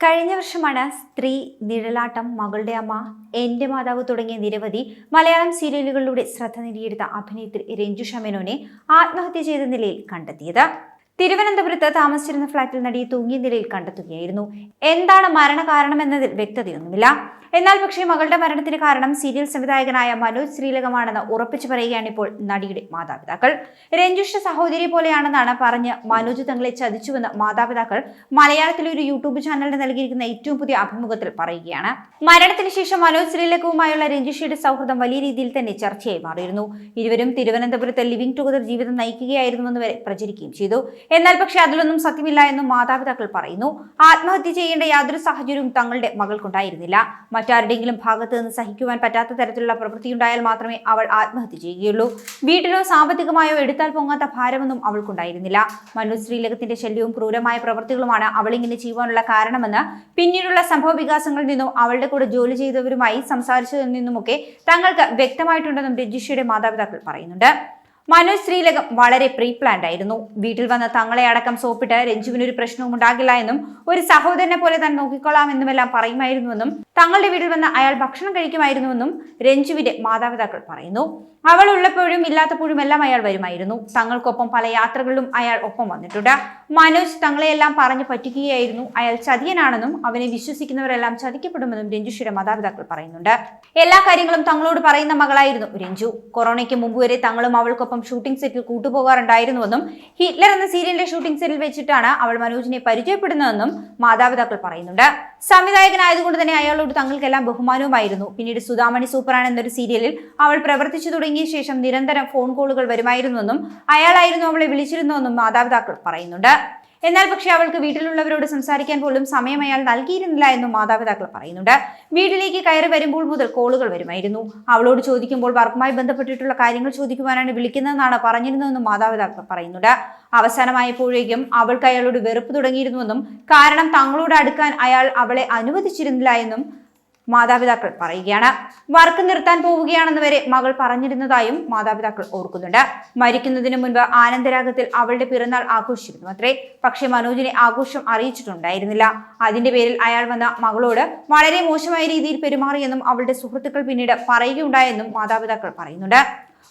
കഴിഞ്ഞ വർഷമാണ് സ്ത്രീ നിഴലാട്ടം മകളുടെ അമ്മ എന്റെ മാതാവ് തുടങ്ങിയ നിരവധി മലയാളം സീരിയലുകളിലൂടെ ശ്രദ്ധ നേടിയെടുത്ത അഭിനേത്രി രഞ്ജു ഷമേനോനെ ആത്മഹത്യ ചെയ്ത നിലയിൽ കണ്ടെത്തിയത്. തിരുവനന്തപുരത്ത് താമസിച്ചിരുന്ന ഫ്ളാറ്റിൽ നടിയെ തൂങ്ങിയ നിലയിൽ കണ്ടെത്തുകയായിരുന്നു. എന്താണ് മരണകാരണമെന്നതിൽ വ്യക്തതയൊന്നുമില്ല. എന്നാൽ പക്ഷേ മകളുടെ മരണത്തിന് കാരണം സീരിയൽ സംവിധായകനായ മനോജ് ശ്രീലകമാണെന്ന് ഉറപ്പിച്ചു പറയുകയാണ് ഇപ്പോൾ നടിയുടെ മാതാപിതാക്കൾ. രഞ്ജുഷ സഹോദരി പോലെയാണെന്നാണ് പറഞ്ഞ് മനോജ് തങ്ങളെ ചതിച്ചുവെന്ന് മാതാപിതാക്കൾ മലയാളത്തിലെ ഒരു യൂട്യൂബ് ചാനലിന് നൽകിയിരിക്കുന്ന ഏറ്റവും പുതിയ അഭിമുഖത്തിൽ പറയുകയാണ്. മരണത്തിന് ശേഷം മനോജ് ശ്രീലകവുമായുള്ള രഞ്ജുഷയുടെ സൗഹൃദം വലിയ രീതിയിൽ തന്നെ ചർച്ചയായി മാറിയിരുന്നു. ഇരുവരും തിരുവനന്തപുരത്തെ ലിവിംഗ് ടുഗദർ ജീവിതം നയിക്കുകയായിരുന്നുവെന്ന് വരെ പ്രചരിക്കുകയും ചെയ്തു. എന്നാൽ പക്ഷേ അതിലൊന്നും സത്യമില്ല എന്നും മാതാപിതാക്കൾ പറയുന്നു. ആത്മഹത്യ ചെയ്യേണ്ട യാതൊരു സാഹചര്യവും തങ്ങളുടെ മകൾക്കുണ്ടായിരുന്നില്ല. മറ്റാരുടെയെങ്കിലും ഭാഗത്ത് നിന്ന് സഹിക്കുവാൻ പറ്റാത്ത തരത്തിലുള്ള പ്രവൃത്തി ഉണ്ടായാൽ മാത്രമേ അവൾ ആത്മഹത്യ ചെയ്യുകയുള്ളൂ. വീട്ടിലോ സാമ്പത്തികമായോ എടുത്താൽ പൊങ്ങാത്ത ഭാരമൊന്നും അവൾക്കുണ്ടായിരുന്നില്ല. മനു ശല്യവും ക്രൂരമായ പ്രവൃത്തികളുമാണ് അവളിങ്ങനെ ചെയ്യുവാനുള്ള കാരണമെന്ന് പിന്നീടുള്ള സംഭവ വികാസങ്ങളിൽ നിന്നും അവളുടെ കൂടെ ജോലി ചെയ്തവരുമായി സംസാരിച്ചതിൽ നിന്നുമൊക്കെ തങ്ങൾക്ക് വ്യക്തമായിട്ടുണ്ടെന്നും രജിഷയുടെ മാതാപിതാക്കൾ പറയുന്നുണ്ട്. മനോജ് ശ്രീലകം വളരെ പ്രീ പ്ലാൻഡ് ആയിരുന്നു. വീട്ടിൽ വന്ന തങ്ങളെ അടക്കം സോപ്പിട്ട് രഞ്ജുവിന് ഒരു പ്രശ്നവും ഉണ്ടാകില്ല എന്നും ഒരു സഹോദരനെ പോലെ താൻ നോക്കിക്കൊള്ളാമെന്നുമെല്ലാം പറയുമായിരുന്നുവെന്നും തങ്ങളുടെ വീട്ടിൽ വന്ന് അയാൾ ഭക്ഷണം കഴിക്കുമായിരുന്നുവെന്നും രഞ്ജുവിന്റെ മാതാപിതാക്കൾ പറയുന്നു. അവൾ ഉള്ളപ്പോഴും ഇല്ലാത്തപ്പോഴും എല്ലാം അയാൾ വരുമായിരുന്നു. തങ്ങൾക്കൊപ്പം പല യാത്രകളിലും അയാൾ ഒപ്പം വന്നിട്ടുണ്ട്. മനോജ് തങ്ങളെയെല്ലാം പറഞ്ഞു പറ്റിക്കുകയായിരുന്നു. അയാൾ ചതിയനാണെന്നും അവനെ വിശ്വസിക്കുന്നവരെല്ലാം ചതിക്കപ്പെടുമെന്നും രഞ്ജുഷിയുടെ മാതാപിതാക്കൾ പറയുന്നുണ്ട്. എല്ലാ കാര്യങ്ങളും തങ്ങളോട് പറയുന്ന മകളായിരുന്നു രഞ്ജു. കൊറോണയ്ക്ക് മുമ്പ് വരെ തങ്ങളും അവൾക്കൊപ്പം ഷൂട്ടിംഗ് സെറ്റിൽ കൂട്ടുപോകാറുണ്ടായിരുന്നുവെന്നും ഹിറ്റ്ലർ എന്ന സീരിയലിന്റെ ഷൂട്ടിംഗ് സെറ്റിൽ വെച്ചിട്ടാണ് അവൾ മനോജിനെ പരിചയപ്പെടുന്നതെന്നും മാതാപിതാക്കൾ പറയുന്നുണ്ട്. സംവിധായകനായതുകൊണ്ട് തന്നെ അയാളോട് തങ്ങൾക്കെല്ലാം ബഹുമാനവുമായിരുന്നു. പിന്നീട് സുധാമണി സൂപ്പറാണ് എന്നൊരു സീരിയലിൽ അവൾ പ്രവർത്തിച്ചു തുടങ്ങിയ ശേഷം നിരന്തരം ഫോൺ കോളുകൾ വരുമായിരുന്നുവെന്നും അയാളായിരുന്നു അവളെ വിളിച്ചിരുന്നുവെന്നും മാതാപിതാക്കൾ പറയുന്നുണ്ട്. എന്നാൽ പക്ഷേ അവൾക്ക് വീട്ടിലുള്ളവരോട് സംസാരിക്കാൻ പോലും സമയം അയാൾ നൽകിയിരുന്നില്ല എന്നും മാതാപിതാക്കൾ പറയുന്നുണ്ട്. വീട്ടിലേക്ക് കയറി വരുമ്പോൾ മുതൽ കോളുകൾ വരുമായിരുന്നു. അവളോട് ചോദിക്കുമ്പോൾ വർക്കുമായി ബന്ധപ്പെട്ടിട്ടുള്ള കാര്യങ്ങൾ ചോദിക്കുവാനാണ് വിളിക്കുന്നതെന്നാണ് പറഞ്ഞിരുന്നതെന്നും മാതാപിതാക്കൾ പറയുന്നുണ്ട്. അവസാനമായപ്പോഴേക്കും അവൾക്ക് അയാളോട് വെറുപ്പ് തുടങ്ങിയിരുന്നുവെന്നും കാരണം തങ്ങളോട് അടുക്കാൻ അയാൾ അവളെ അനുവദിച്ചിരുന്നില്ല എന്നും മാതാപിതാക്കൾ പറയുകയാണ്. വർക്ക് നിർത്താൻ പോവുകയാണെന്ന് വരെ മകൾ പറഞ്ഞിരുന്നതായും മാതാപിതാക്കൾ ഓർക്കുന്നുണ്ട്. മരിക്കുന്നതിന് മുൻപ് ആനന്ദരാഗത്തിൽ അവളുടെ പിറന്നാൾ ആഘോഷിച്ചിരുന്നു അത്രേ. പക്ഷേ മനോജിനെ ആഘോഷം അറിയിച്ചിട്ടുണ്ടായിരുന്നില്ല. അതിന്റെ പേരിൽ അയാൾ വന്ന മകളോട് വളരെ മോശമായ രീതിയിൽ പെരുമാറിയെന്നും അവളുടെ സുഹൃത്തുക്കൾ പിന്നീട് പറയുകയുണ്ടായെന്നും മാതാപിതാക്കൾ പറയുന്നുണ്ട്.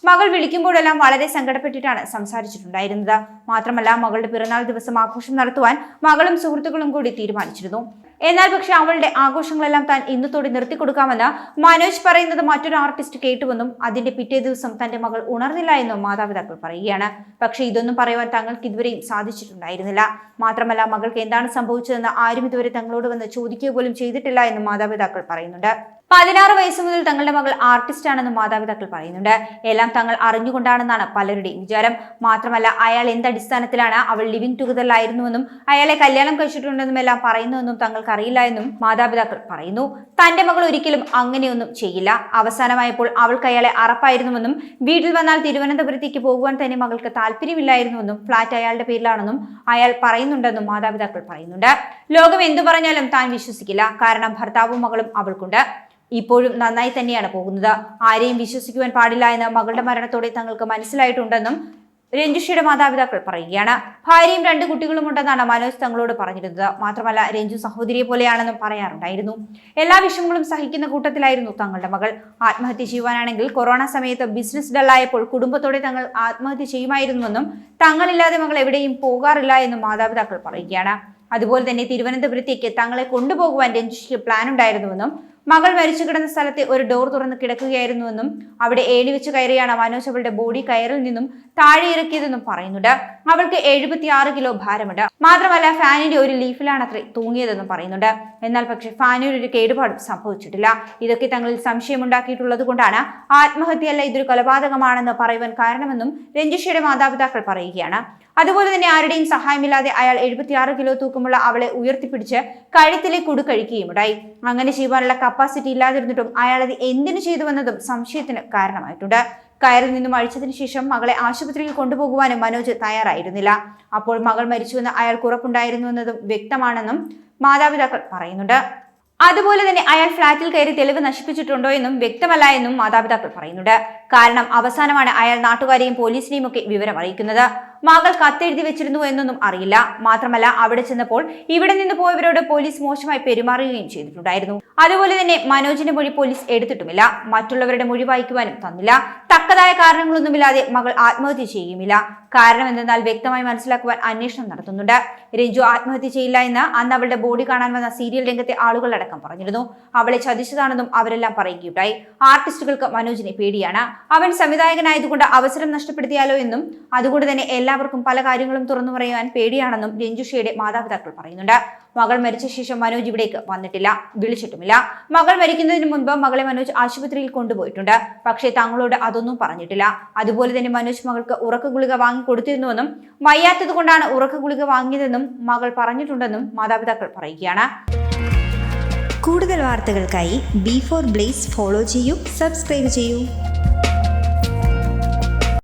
മകൾ വിളിക്കുമ്പോഴെല്ലാം വളരെ സങ്കടപ്പെട്ടിട്ടാണ് സംസാരിച്ചിട്ടുണ്ടായിരുന്നത്. മാത്രമല്ല മകളുടെ പിറന്നാൾ ദിവസം ആഘോഷം നടത്തുവാൻ മകളും സുഹൃത്തുക്കളും കൂടി തീരുമാനിച്ചിരുന്നു. എന്നാൽ പക്ഷെ അവളുടെ ആഘോഷങ്ങളെല്ലാം താൻ ഇന്നത്തോടെ നിർത്തിക്കൊടുക്കാമെന്ന് മനോജ് പറയുന്നത് മറ്റൊരു ആർട്ടിസ്റ്റ് കേട്ടുവെന്നും അതിന്റെ പിറ്റേ ദിവസം തന്റെ മകൾ ഉണർന്നില്ല എന്നും മാതാപിതാക്കൾ പറയുകയാണ്. പക്ഷെ ഇതൊന്നും പറയുവാൻ തങ്ങൾക്ക് ഇതുവരെയും സാധിച്ചിട്ടുണ്ടായിരുന്നില്ല. മാത്രമല്ല മകൾക്ക് എന്താണ് സംഭവിച്ചതെന്ന് ആരും ഇതുവരെ തങ്ങളോട് വന്ന് ചോദിക്കുക പോലും ചെയ്തിട്ടില്ല എന്നും മാതാപിതാക്കൾ പറയുന്നുണ്ട്. പതിനാറ് വയസ്സ് മുതൽ തങ്ങളുടെ മകൾ ആർട്ടിസ്റ്റ് ആണെന്ന് മാതാപിതാക്കൾ പറയുന്നുണ്ട്. എല്ലാം തങ്ങൾ അറിഞ്ഞുകൊണ്ടാണെന്നാണ് പലരുടെയും വിചാരം. മാത്രമല്ല അയാൾ എന്ത് അടിസ്ഥാനത്തിലാണ് അവൾ ലിവിംഗ് ടുഗദറിലായിരുന്നുവെന്നും അയാളെ കല്യാണം കഴിച്ചിട്ടുണ്ടെന്നും എല്ലാം പറയുന്നുവെന്നും തങ്ങൾക്ക് അറിയില്ല എന്നും മാതാപിതാക്കൾ പറയുന്നു. തന്റെ മകൾ ഒരിക്കലും അങ്ങനെയൊന്നും ചെയ്യില്ല. അവസാനമായപ്പോൾ അവൾക്ക് അയാളെ അറപ്പായിരുന്നുവെന്നും വീട്ടിൽ വന്നാൽ തിരുവനന്തപുരത്തേക്ക് പോകുവാൻ തന്നെ മകൾക്ക് താല്പര്യമില്ലായിരുന്നുവെന്നും ഫ്ളാറ്റ് അയാളുടെ പേരിലാണെന്നും അയാൾ പറയുന്നുണ്ടെന്നും മാതാപിതാക്കൾ പറയുന്നുണ്ട്. ലോകം എന്തു പറഞ്ഞാലും താൻ വിശ്വസിക്കില്ല. കാരണം ഭർത്താവും മകളും അവൾക്കുണ്ട്. ഇപ്പോഴും നന്നായി തന്നെയാണ് പോകുന്നത്. ആരെയും വിശ്വസിക്കുവാൻ പാടില്ല എന്ന് മകളുടെ മരണത്തോടെ തങ്ങൾക്ക് മനസ്സിലായിട്ടുണ്ടെന്നും രഞ്ജുഷയുടെ മാതാപിതാക്കൾ പറയുകയാണ്. ഭാര്യയും രണ്ട് കുട്ടികളും ഉണ്ടെന്നാണ് മനോജ് തങ്ങളോട് പറഞ്ഞിരുന്നത്. മാത്രമല്ല രഞ്ജു സഹോദരിയെ പോലെയാണെന്നും പറയാറുണ്ടായിരുന്നു. എല്ലാ വിഷമങ്ങളും സഹിക്കുന്ന കൂട്ടത്തിലായിരുന്നു തങ്ങളുടെ മകൾ. ആത്മഹത്യ ചെയ്യുവാനാണെങ്കിൽ കൊറോണ സമയത്ത് ബിസിനസ് ഡള്ളായപ്പോൾ കുടുംബത്തോടെ തങ്ങൾ ആത്മഹത്യ ചെയ്യുമായിരുന്നുവെന്നും തങ്ങളില്ലാതെ മകൾ എവിടെയും പോകാറില്ല എന്നും മാതാപിതാക്കൾ പറയുകയാണ്. അതുപോലെ തന്നെ തിരുവനന്തപുരത്തേക്ക് തങ്ങളെ കൊണ്ടുപോകുവാൻ രഞ്ജുഷിക്ക് പ്ലാൻ ഉണ്ടായിരുന്നുവെന്നും മകൾ മരിച്ചു കിടന്ന സ്ഥലത്തെ ഒരു ഡോർ തുറന്ന് കിടക്കുകയായിരുന്നുവെന്നും അവിടെ ഏണി വെച്ച് കയറിയാണ് മനോജ് അവളുടെ ബോഡി കയറിൽ നിന്നും താഴെ ഇറക്കിയതെന്നും പറയുന്നുണ്ട്. അവൾക്ക് എഴുപത്തിയാറ് കിലോ ഭാരമുണ്ട്. മാത്രമല്ല ഫാനിന്റെ ഒരു ലീഫിലാണ് അത്ര തൂങ്ങിയതെന്നും പറയുന്നുണ്ട്. എന്നാൽ പക്ഷേ ഫാനിന് ഒരു കേടുപാടും സംഭവിച്ചിട്ടില്ല. ഇതൊക്കെ തങ്ങളിൽ സംശയമുണ്ടാക്കിയിട്ടുള്ളത് കൊണ്ടാണ് ആത്മഹത്യയല്ല ഇതൊരു കൊലപാതകമാണെന്ന് പറയുവാൻ കാരണമെന്നും രഞ്ജിഷയുടെ മാതാപിതാക്കൾ പറയുകയാണ്. അതുപോലെ തന്നെ ആരുടെയും സഹായമില്ലാതെ അയാൾ എഴുപത്തിയാറ് കിലോ തൂക്കമുള്ള അവളെ ഉയർത്തിപ്പിടിച്ച് കഴുത്തിലെ കുടു കഴിക്കുകയുമുണ്ടായി. അങ്ങനെ ചെയ്യുവാനുള്ള കപ്പാസിറ്റി ഇല്ലാതിരുന്നിട്ടും അയാൾ അത് എന്തിനു ചെയ്തുവെന്നതും സംശയത്തിന് കാരണമായിട്ടുണ്ട്. കയറിൽ നിന്നും അഴിച്ചതിനു ശേഷം മകളെ ആശുപത്രിയിൽ കൊണ്ടുപോകുവാനും മനോജ് തയ്യാറായിരുന്നില്ല. അപ്പോൾ മകൾ മരിച്ചുവെന്ന് അയാൾക്ക് ഉറപ്പുണ്ടായിരുന്നുവെന്നതും വ്യക്തമാണെന്നും മാതാപിതാക്കൾ പറയുന്നുണ്ട്. അതുപോലെ തന്നെ അയാൾ ഫ്ളാറ്റിൽ കയറി തെളിവ് നശിപ്പിച്ചിട്ടുണ്ടോ എന്നും വ്യക്തമല്ല എന്നും മാതാപിതാക്കൾ പറയുന്നുണ്ട്. കാരണം അവസാനമാണ് അയാൾ നാട്ടുകാരെയും പോലീസിനെയും ഒക്കെ വിവരം അറിയിക്കുന്നത് മകൾ കത്തെഴുതി വെച്ചിരുന്നു എന്നൊന്നും അറിയില്ല. മാത്രമല്ല അവിടെ ചെന്നപ്പോൾ ഇവിടെ നിന്ന് പോയവരോട് പോലീസ് മോശമായി പെരുമാറുകയും ചെയ്തിട്ടുണ്ടായിരുന്നു. അതുപോലെ തന്നെ മനോജിന്റെ മൊഴി പോലീസ് എടുത്തിട്ടുമില്ല. മറ്റുള്ളവരുടെ മൊഴി വായിക്കുവാനും തന്നില്ല. തക്കതായ കാരണങ്ങളൊന്നുമില്ലാതെ മകൾ ആത്മഹത്യ ചെയ്യുമില്ല കാരണം എന്തെന്നാൽ വ്യക്തമായി മനസ്സിലാക്കുവാൻ അന്വേഷണം നടത്തുന്നുണ്ട്. രഞ്ജു ആത്മഹത്യ ചെയ്യില്ല എന്ന് അന്ന് അവളുടെ ബോഡി കാണാൻ വന്ന സീരിയൽ രംഗത്തെ ആളുകളടക്കം പറഞ്ഞിരുന്നു. അവളെ ചതിച്ചതാണെന്നും അവരെല്ലാം പറയുകയുണ്ടായി. ആർട്ടിസ്റ്റുകൾക്ക് മനോജിനെ പേടിയാണ്. അവൻ സംവിധായകനായതുകൊണ്ട് അവസരം നഷ്ടപ്പെടുത്തിയാലോ എന്നും അതുകൊണ്ട് തന്നെ എല്ലാവർക്കും പല കാര്യങ്ങളും തുറന്നു പറയാൻ പേടിയാണെന്നും രഞ്ജുഷയുടെ മാതാപിതാക്കൾ പറയുന്നുണ്ട്. മകൾ മരിച്ച ശേഷം മനോജ് ഇവിടേക്ക് വന്നിട്ടില്ല വിളിച്ചിട്ടുമില്ല. മകൾ മരിക്കുന്നതിന് മുൻപ് മകളെ മനോജ് ആശുപത്രിയിൽ കൊണ്ടുപോയിട്ടുണ്ട്. പക്ഷേ തങ്ങളോട് അതൊന്നും പറഞ്ഞിട്ടില്ല. അതുപോലെ തന്നെ മനോജ് മകൾക്ക് ഉറക്ക ഗുളിക വാങ്ങി കൊടുത്തിരുന്നുവെന്നും വയ്യാത്തത് കൊണ്ടാണ് ഉറക്ക ഗുളിക വാങ്ങിയതെന്നും മകൾ പറഞ്ഞിട്ടുണ്ടെന്നും മാതാപിതാക്കൾ പറയുകയാണ്. കൂടുതൽ വാർത്തകൾക്കായി ബി ഫോർ ബ്ലേസ് ഫോളോ ചെയ്യൂ സബ്സ്ക്രൈബ് ചെയ്യൂ.